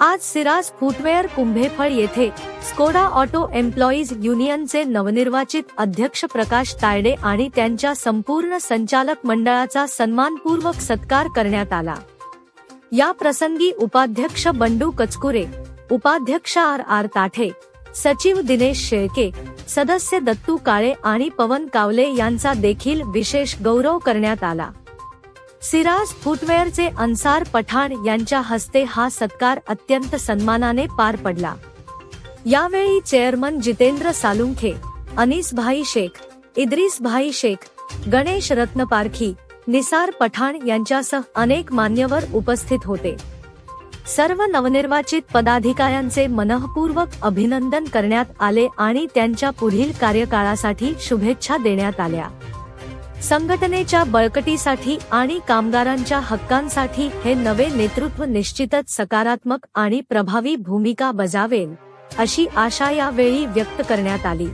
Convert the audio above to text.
आज सिराज फुटवेअर कुंभेफळ येथे Skoda auto employees युनियनचे नवनिर्वाचित अध्यक्ष प्रकाश तायडे आणि त्यांच्या संपूर्ण संचालक मंडळाचा सन्मानपूर्वक सत्कार करण्यात आला. या प्रसंगी उपाध्यक्ष बंडू कचकुरे उपाध्यक्ष आर आर ताठे सचिव दिनेश शेळके सदस्य दत्तू काळे आणि पवन कावले यांचा देखील विशेष गौरव करण्यात आला. सिराज फुटवेअरचे अन्सार पठाण यांच्या हस्ते हा सत्कार अत्यंत सन्मानाने पार पडला. यावेळी चेअरमन जितेंद्र सालुंखे अनीस भाई शेख इद्रिस भाई शेख गणेश रत्न पारखी निसार पठाण यांच्यासह अनेक मान्यवर उपस्थित होते. सर्व नवनिर्वाचित पदाधिकाऱ्यांचे मनःपूर्वक अभिनंदन करण्यात आले आणि त्यांच्या पुढील कार्यकाळासाठी शुभेच्छा देण्यात आल्या. संघटनेच्या बळकटीसाठी आणि कामगारांच्या हक्कांसाठी हे नवे नेतृत्व निश्चितच सकारात्मक आणि प्रभावी भूमिका बजावेल अशी आशा यावेळी व्यक्त करण्यात आली.